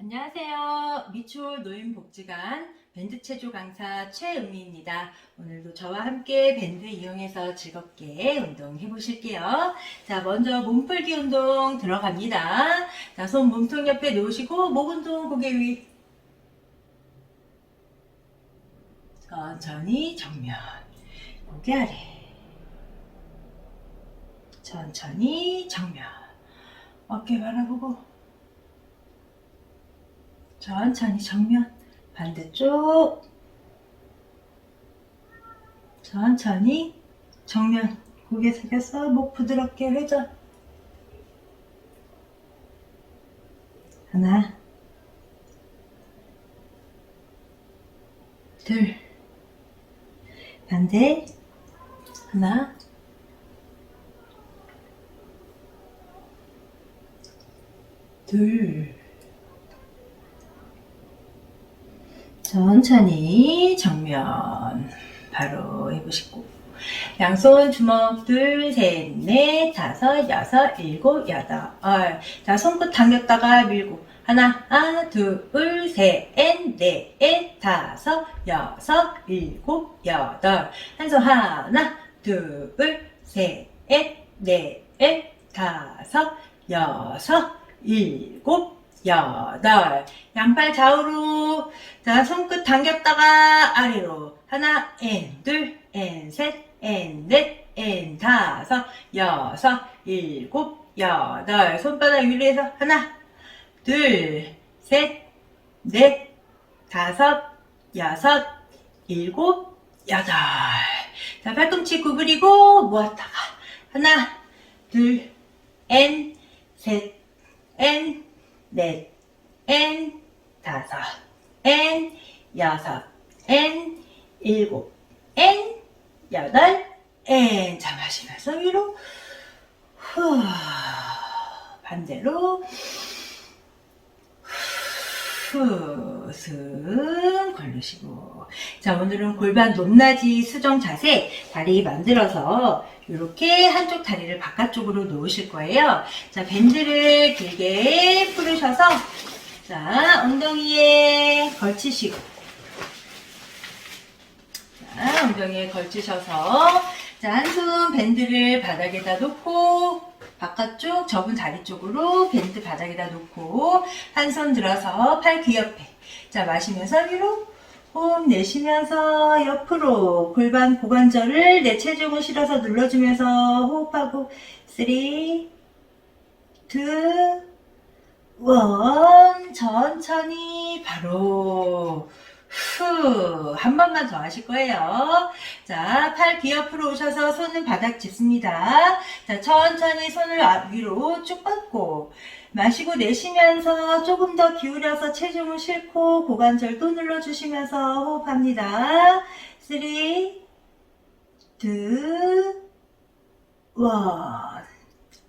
안녕하세요. 미추홀 노인복지관 밴드 체조 강사 최은미입니다. 오늘도 저와 함께 밴드 이용해서 즐겁게 운동해 보실게요. 자, 먼저 몸풀기 운동 들어갑니다. 자, 손 몸통 옆에 놓으시고 목 운동 고개 위. 천천히 정면. 고개 아래. 천천히 정면. 어깨 바라보고 천천히 정면. 반대쪽. 천천히 정면. 고개 숙여서 목 부드럽게 회전. 하나. 둘. 반대. 하나. 둘 천천히 정면 바로 해보시고. 양손 주먹 둘, 셋, 넷, 다섯, 여섯, 일곱, 여덟. 자 손끝 당겼다가 밀고 하나, 아, 둘, 셋, 넷, 다섯, 여섯, 일곱, 여덟. 한 손 하나, 둘, 셋, 넷, 다섯, 여섯, 일곱, 여덟 양팔 좌우로 자 손끝 당겼다가 아래로. 하나 앤둘앤셋앤넷앤 다섯 여섯 일곱 여덟. 손바닥 위로 해서 하나 둘셋넷 다섯 여섯 일곱 여덟. 자 팔꿈치 구부리고 모았다가 하나 둘앤셋앤 넷, 엔, 다섯, 엔, 여섯, 엔, 일곱, 엔, 여덟, 엔. 자, 마시면서 위로. 후. 반대로. 후. 숨 걸르시고. 자, 오늘은 골반 높낮이 수정 자세 다리 만들어서 이렇게 한쪽 다리를 바깥쪽으로 놓으실 거예요. 자, 밴드를 길게 풀으셔서 자, 엉덩이에 걸치시고 자, 엉덩이에 걸치셔서 자, 한손 밴드를 바닥에다 놓고 바깥쪽 접은 다리 쪽으로 밴드 바닥에다 놓고 한 손 들어서 팔 귀 옆에 자, 마시면서 위로 호흡 내쉬면서 옆으로 골반 고관절을 내 체중을 실어서 눌러주면서 호흡하고 3, 2, 1 천천히 바로 후 한 번만 더 하실 거예요. 자, 팔 귀 옆으로 오셔서 손은 바닥 짚습니다. 자, 천천히 손을 앞 위로 쭉 뻗고 마시고 내쉬면서 조금 더 기울여서 체중을 싣고 고관절도 눌러주시면서 호흡합니다. 3, 2, 1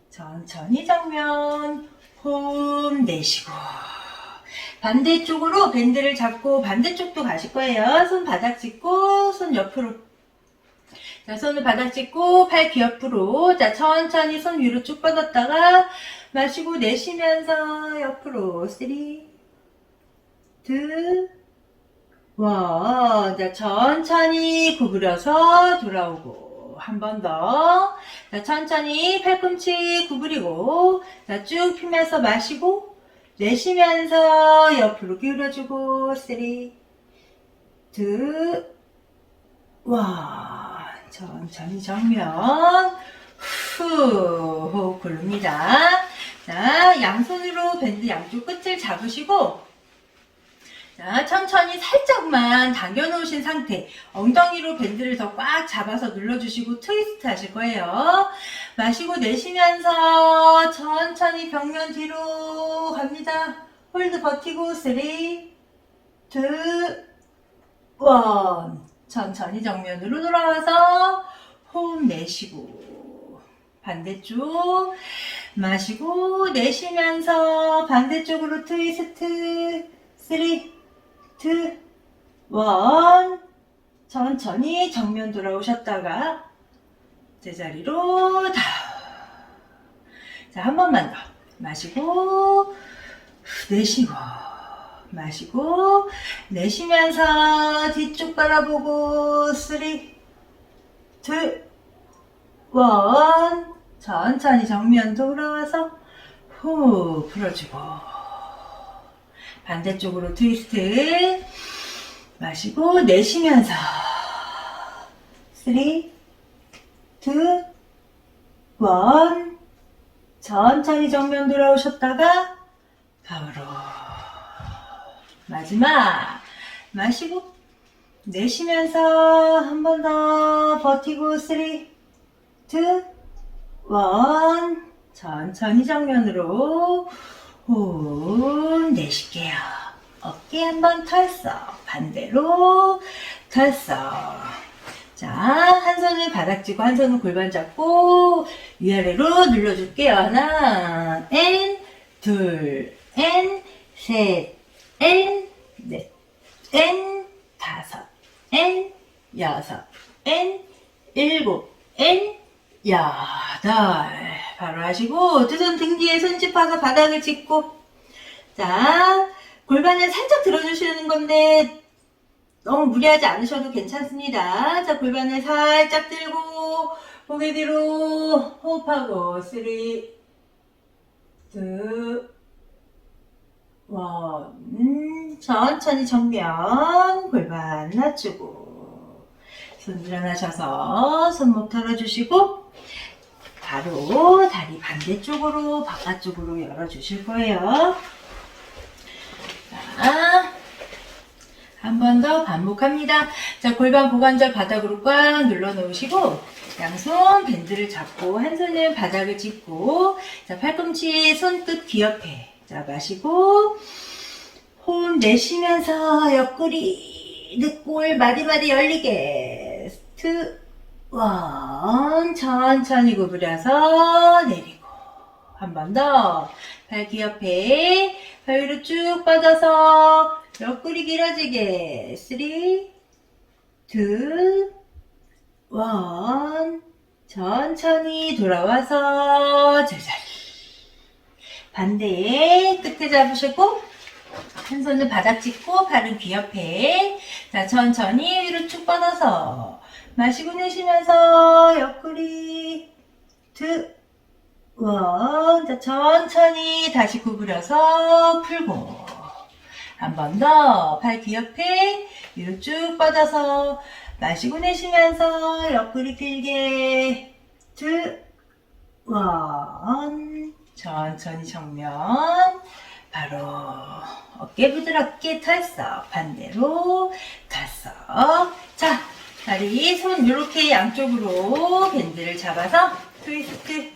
천천히 정면 호흡 내쉬고 반대쪽으로 밴드를 잡고 반대쪽도 가실 거예요. 손 바닥 짚고 손 옆으로. 자, 손을 바닥 짚고 팔 귀 옆으로. 자, 천천히 손 위로 쭉 뻗었다가 마시고 내쉬면서 옆으로. 3 2 1 자, 천천히 구부려서 돌아오고. 한 번 더. 자, 천천히 팔꿈치 구부리고. 자, 쭉 펴면서 마시고 내쉬면서 옆으로 기울여주고 3 2 와, 천천히 정면 후 호흡 고릅니다. 자, 양손으로 밴드 양쪽 끝을 잡으시고 자, 천천히 살짝만 당겨놓으신 상태. 엉덩이로 밴드를 더 꽉 잡아서 눌러주시고 트위스트 하실 거예요. 마시고 내쉬면서 천천히 벽면 뒤로 갑니다. 홀드 버티고 3, 2, 1 천천히 정면으로 돌아와서 호흡 내쉬고 반대쪽 마시고 내쉬면서 반대쪽으로 트위스트 3, 2, 1 천천히 정면 돌아오셨다가 제자리로 다운 자, 한 번만 더. 마시고 내쉬고 마시고 내쉬면서 뒤쪽 바라보고 쓰리 둘 원. 천천히 정면 돌아와서 후 풀어주고 반대쪽으로 트위스트 마시고 내쉬면서 쓰리 투 원. 천천히 정면 돌아오셨다가 바로 마지막 마시고 내쉬면서 한 번 더 버티고 쓰리 투 원. 천천히 정면으로 후 내쉴게요. 어깨 한번 털썩 반대로 털썩 자, 한 손은 바닥 쥐고 한 손은 골반 잡고 위아래로 눌러줄게요. 하나, 엔, 둘, 엔, 셋, 엔, 넷, 엔, 다섯, 엔, 여섯, 엔, 일곱, 엔, 여덟. 바로 하시고 두 손 등 뒤에 손 짚어서 바닥을 짚고 자, 골반을 살짝 들어주시는 건데 너무 무리하지 않으셔도 괜찮습니다. 자, 골반을 살짝 들고, 고개 뒤로 호흡하고, 3, 2, 1. 천천히 정면, 골반 낮추고, 손 일어나셔서 손목 털어주시고, 바로 다리 반대쪽으로, 바깥쪽으로 열어주실 거예요. 자, 한 번 더 반복합니다. 자, 골반 고관절 바닥으로 꽉 눌러 놓으시고, 양손 밴드를 잡고, 한 손은 바닥을 짚고, 자, 팔꿈치 손끝 귀 옆에. 자, 마시고, 호흡 내쉬면서 옆구리, 늑골 마디마디 열리게. 스트, 원. 천천히 구부려서 내리고. 한 번 더. 발귀 옆에. 발 위로 쭉 뻗어서 옆구리 길어지게 3, 2, 1 천천히 돌아와서 제자리 반대 끝에 잡으시고 한 손은 바닥 짚고 발은 귀 옆에 자 천천히 위로 쭉 뻗어서 마시고 내쉬면서 옆구리 드 원. 자, 천천히 다시 구부려서 풀고. 한 번 더. 발귀 옆에 위로 쭉 뻗어서 마시고 내쉬면서 옆구리 길게. 둘. 원. 천천히 정면. 바로 어깨 부드럽게 털썩. 반대로 털썩. 자, 다리 손 이렇게 양쪽으로 밴드를 잡아서 트위스트.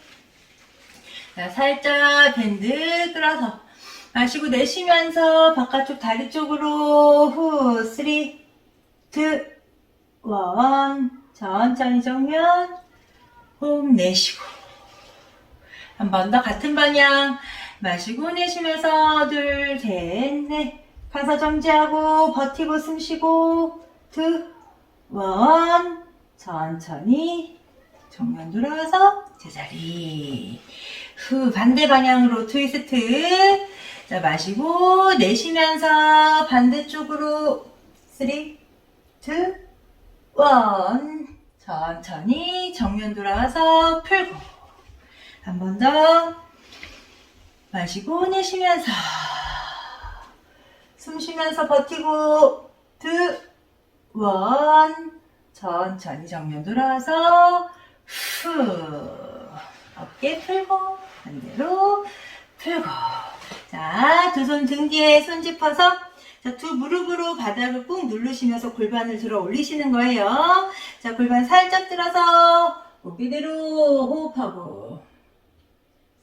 자, 살짝 밴드 끌어서 마시고 내쉬면서 바깥쪽 다리 쪽으로 후, 3, 2, 1 천천히 정면. 호흡 내쉬고. 한 번 더 같은 방향 마시고 내쉬면서 둘, 셋, 넷. 가사 정지하고 버티고 숨 쉬고 두, 원. 천천히 정면 돌아와서 제자리. 후 반대 방향으로 트위스트. 자 마시고 내쉬면서 반대쪽으로 3 2 1 천천히 정면 돌아와서 풀고. 한 번 더. 마시고 내쉬면서 숨 쉬면서 버티고 두 원. 천천히 정면 돌아와서 후. 어깨 풀고 반대로 풀고. 자 두 손 등 뒤에 손 짚어서 자, 두 무릎으로 바닥을 꾹 누르시면서 골반을 들어 올리시는 거예요. 자, 골반 살짝 들어서 고기대로 호흡하고.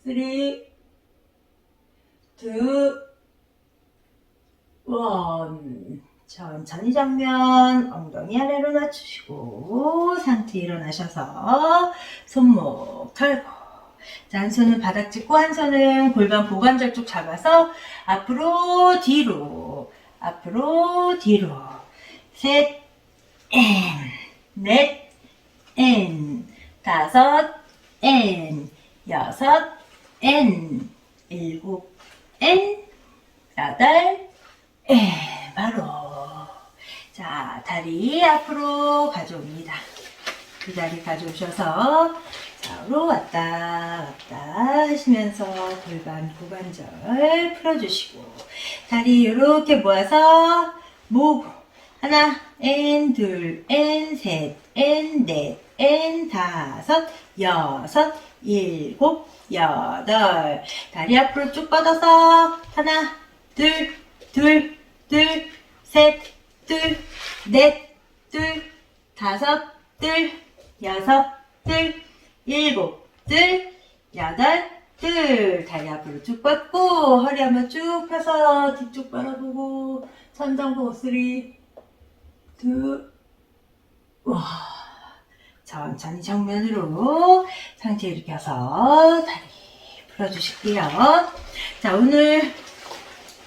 3 2 1 천천히 정면 엉덩이 아래로 낮추시고 상태 일어나셔서 손목 털고 자, 한 손은 바닥 짚고 한 손은 골반 고관절 쪽 잡아서 앞으로 뒤로 앞으로 뒤로. 셋, 엔, 넷, 엔, 다섯, 엔, 여섯, 엔, 일곱, 엔, 여덟, 에, 바로. 자, 다리 앞으로 가져옵니다. 그 다리 가져오셔서 좌우로 왔다 왔다 하시면서 골반 고관절 풀어주시고 다리 이렇게 모아서 모으고 하나 엔둘엔셋엔넷엔 다섯 여섯 일곱 여덟 다리 앞으로 쭉 뻗어서 하나 둘 둘 둘 셋 둘 넷 둘 다섯 둘 여섯 둘 일곱 둘 여덟 둘. 다리 앞으로 쭉 뻗고 허리 한번 쭉 펴서 뒤쪽 바라보고 천정보 쓰리. 둘 와. 천천히 정면으로 상체 일으켜서 다리 풀어주실게요. 자 오늘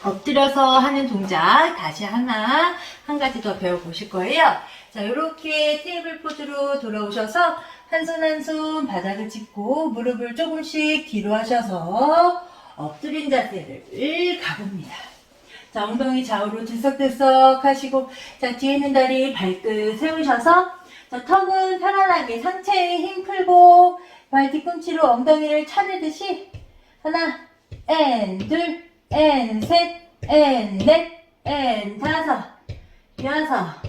엎드려서 하는 동작 다시 하나 한 가지 더 배워보실 거예요. 자, 이렇게 테이블 포즈로 돌아오셔서 한 손 한 손 바닥을 짚고 무릎을 조금씩 뒤로 하셔서 엎드린 자세를 가봅니다. 자, 엉덩이 좌우로 들썩들썩 하시고, 자, 뒤에 있는 다리 발끝 세우셔서, 자, 턱은 편안하게 상체에 힘 풀고, 발 뒤꿈치로 엉덩이를 차내듯이, 하나, 앤, 둘, 앤, 셋, 앤, 넷, 앤, 다섯, 여섯,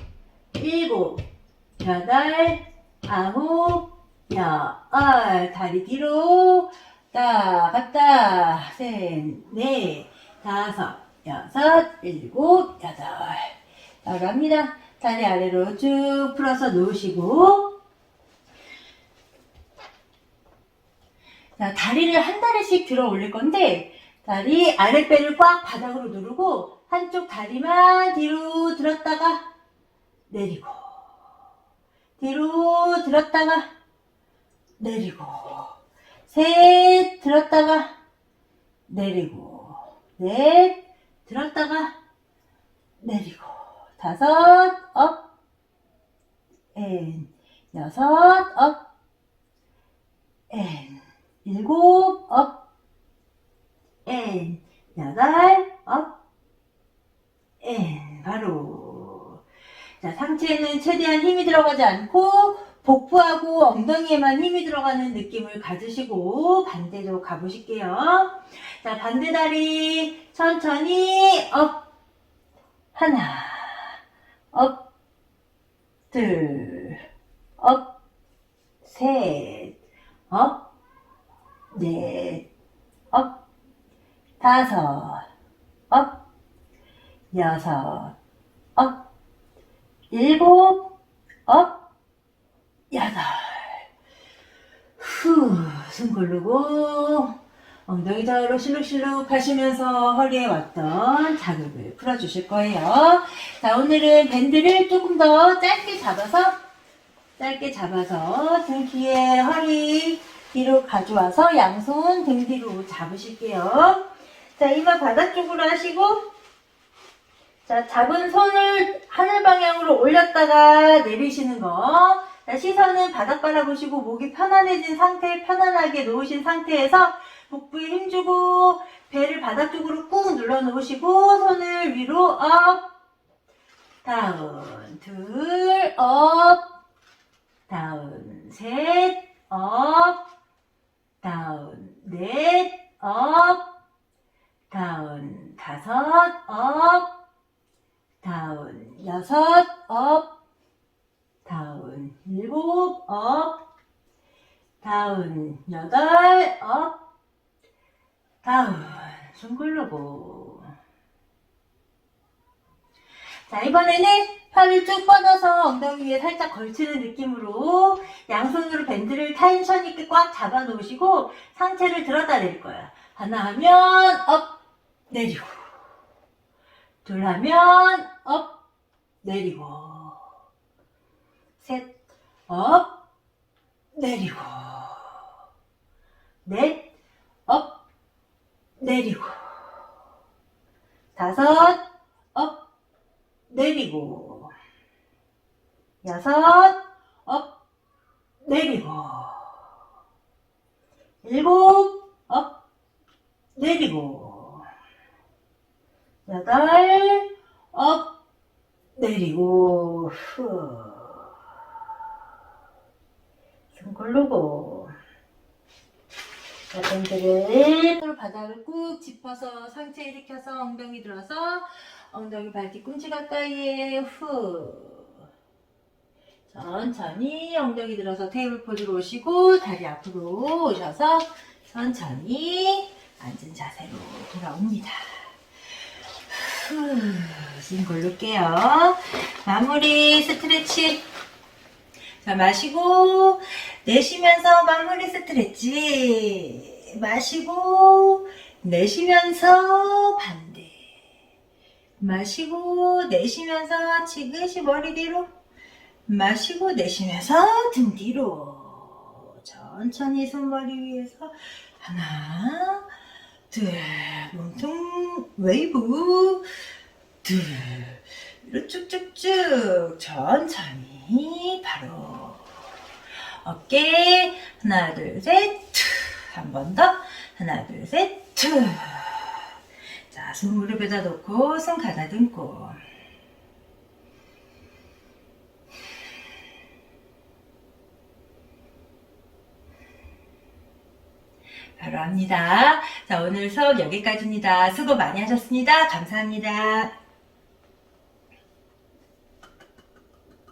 일곱, 여덟, 아홉, 열, 다리 뒤로, 다, 갔다, 셋, 넷, 다섯, 여섯, 일곱, 여덟. 나갑니다. 다리 아래로 쭉 풀어서 놓으시고, 자, 다리를 한 다리씩 들어 올릴 건데, 다리 아랫배를 꽉 바닥으로 누르고, 한쪽 다리만 뒤로 들었다가, 내리고, 뒤로 들었다가, 내리고, 셋, 들었다가, 내리고, 넷, 들었다가, 내리고, 다섯, 업, 앤, 여섯, 업, 앤, 일곱, 업, 앤, 여덟, 업, 앤, 바로. 자, 상체는 최대한 힘이 들어가지 않고, 복부하고 엉덩이에만 힘이 들어가는 느낌을 가지시고, 반대로 가보실게요. 자, 반대 다리, 천천히, 업, 하나, 업, 둘, 업, 셋, 업, 넷, 업, 다섯, 업, 여섯, 업, 일곱, 업, 여덟. 후, 숨 고르고, 엉덩이 좌우로 실룩실룩 하시면서 허리에 왔던 자극을 풀어주실 거예요. 자, 오늘은 밴드를 조금 더 짧게 잡아서, 짧게 잡아서 등 뒤에 허리 뒤로 가져와서 양손 등 뒤로 잡으실게요. 자, 이마 바닥 쪽으로 하시고, 자, 잡은 손을 하늘 방향으로 올렸다가 내리시는 거. 자, 시선은 바닥 바라보시고 목이 편안해진 상태, 편안하게 놓으신 상태에서 복부에 힘주고 배를 바닥 쪽으로 꾹 눌러 놓으시고 손을 위로 업, 다운, 둘, 업, 다운, 셋, 업, 다운, 넷, 업, 다운, 다섯, 업, 다운, 여섯, 업, 다운, 일곱, 업, 다운, 여덟, 업, 다운, 숨 고르고. 자, 이번에는 팔을 쭉 뻗어서 엉덩이 위에 살짝 걸치는 느낌으로 양손으로 밴드를 텐션 있게 꽉 잡아 놓으시고 상체를 들었다 내릴 거예요. 하나 하면 업, 내리고. 둘 하면 업, 내리고. 셋, 업, 내리고. 넷, 업, 내리고. 다섯, 업, 내리고. 여섯, 업, 내리고. 일곱, 업, 내리고. 여덟, 업, 내리고, 후. 숨 고르고. 자, 밴드를 바닥을 꾹 짚어서 상체 일으켜서 엉덩이 들어서 엉덩이 발 뒤 꿈치 가까이에 후. 천천히 엉덩이 들어서 테이블 포즈로 오시고 다리 앞으로 오셔서 천천히 앉은 자세로 돌아옵니다. 후, 숨 고를게요. 마무리 스트레치. 자, 마시고, 내쉬면서 마무리 스트레치. 마시고, 내쉬면서 반대. 마시고, 내쉬면서 지그시 머리 뒤로. 마시고, 내쉬면서 등 뒤로. 천천히 손머리 위에서 하나, 둘, 몸통 웨이브, 둘, 위로 쭉쭉쭉 천천히 바로 어깨 하나 둘 셋 한 번 더. 하나 둘셋자 손 무릎에다 놓고 손 가다듬고 바로 합니다. 자, 오늘 수업 여기까지입니다. 수고 많이 하셨습니다. 감사합니다.